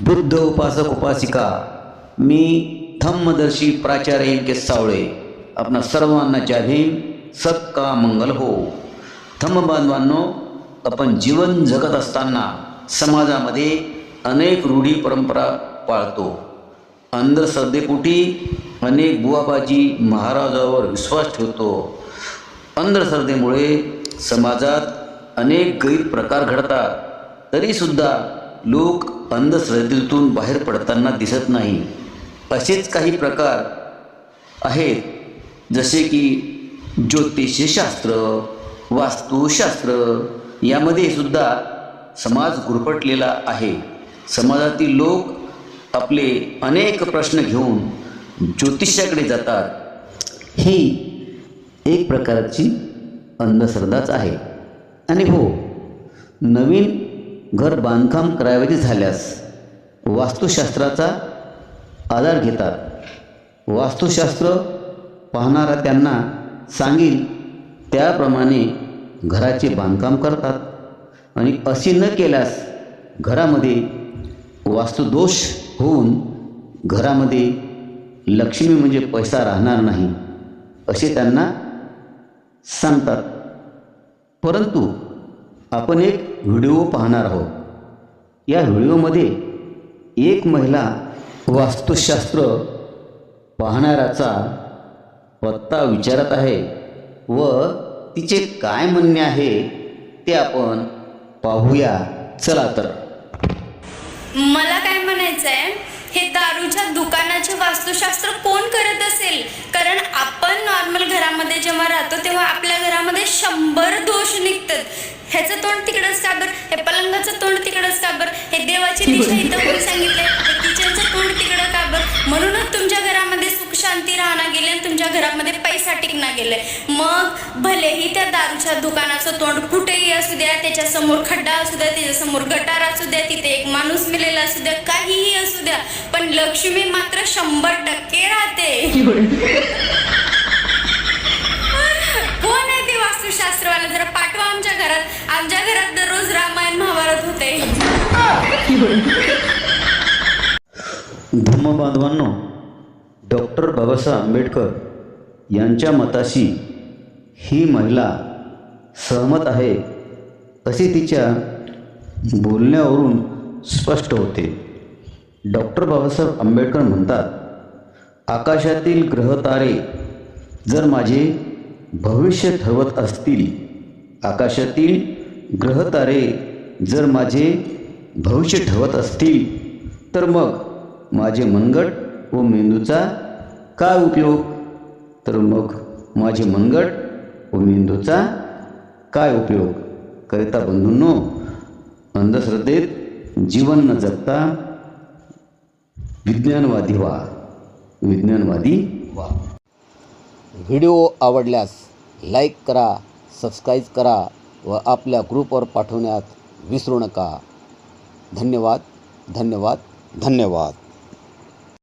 बुद्ध उपासक उपासिका मी धम्मदर्शी प्राचार्य के सावळे आपणा सर्वांना जय भीम सक्का मंगल हो. धम्म बांधवांनो आपण जीवन जगत असताना समाजामध्ये अनेक रूढी परंपरा पाळतो. अंधश्रद्धेपोटी अनेक बुवाबाजी महाराजावर विश्वास ठेवतो. अंधश्रद्धेमुळे समाजात अनेक गैरप्रकार घडतात. तरीसुद्धा लोक अंधश्रद्धेतून बाहेर पडताना दिसत नाही. असेच काही प्रकार आहेत जसे की ज्योतिषशास्त्र वास्तुशास्त्र यामध्ये सुद्धा समाज गुरपटलेला आहे. समाजातील लोक आपले अनेक प्रश्न घेऊन ज्योतिषाकडे जातात. ही एक प्रकारची अंधश्रद्धाच आहे. आणि हो नवीन घर बांधकाम करावयाचे झाल्यास वास्तुशास्त्राचा आधार घेतात. वास्तुशास्त्र पाहणारा त्यांना सांगील त्याप्रमाणे घराचे बांधकाम करतात. आणि असे न केल्यास घरामध्ये वास्तुदोष होऊन घरामध्ये लक्ष्मी म्हणजे पैसा राहणार नाही असे त्यांना सांगतात. परंतु आपण एक व्हिडिओ पाहणार आहोत. या व्हिडिओमध्ये एक महिला वास्तुशास्त्र पाहणाऱ्याचा पत्ता विचारत आहे व तिचे काय म्हणणे आहे ते आपण पाहूया. चला तर. मला काय म्हणायचं आहे हे दारूच्या दुकानाचे वास्तुशास्त्र कोण करत असेल? कारण आपण नॉर्मल घरामध्ये जेव्हा राहतो तेव्हा आपल्या घरामध्ये शंभर दोष निघतात. ह्याचं तोंड तिकडंच का बरं हे पलंगाचं तोंड तिकडंच का बरं हे देवाची दिशा इथं कोणी सांगितलंय? हे किचनचं तोंड तिकडं का बरं म्हणूनच तुमच्या घरामध्ये सुख शांती राहणार गेले आणि तुमच्या घरामध्ये पैसा टिकणार गेलाय. मग भलेही त्या दारूच्या दुकानाचं तोंड कुठेही असू द्या त्याच्यासमोर खड्डा असू द्या त्याच्यासमोर गटार असू द्या तिथे एक माणूस मेलेला असू द्या काहीही असू द्या पण लक्ष्मी मात्र शंभर टक्के राहते कोण आहे ते वास्तुशास्त्रवाला जरा पाठवा आमच्या घरात दररोज रामायण महाभारत होते. धम्मबांधवांनो डॉक्टर बाबासाहेब आंबेडकर यांच्या मताशी ही महिला सहमत आहे असे तिच्या बोलण्यावरून स्पष्ट होते. डॉक्टर बाबासाहेब आंबेडकर म्हणतात आकाशातील ग्रहतारे जर माझे भविष्य ठरवत असतील आकाशातील ग्रहतारे जर माझे भविष्य ठरवत असतील तर मग माझे मनगट व मेंदूचा काय उपयोग? तर मग माझे मनगट व मेंदूचा काय उपयोग? करिता बंधूंनो अंधश्रद्धेत जीवन न जगता विज्ञानवादी व्हा. विज्ञानवादी व्हा. व्हिडिओ आवडल्यास लाईक करा सबस्क्राईब करा. व आपल्या ग्रुपवर पाठवण्यात विसरू नका. धन्यवाद धन्यवाद धन्यवाद.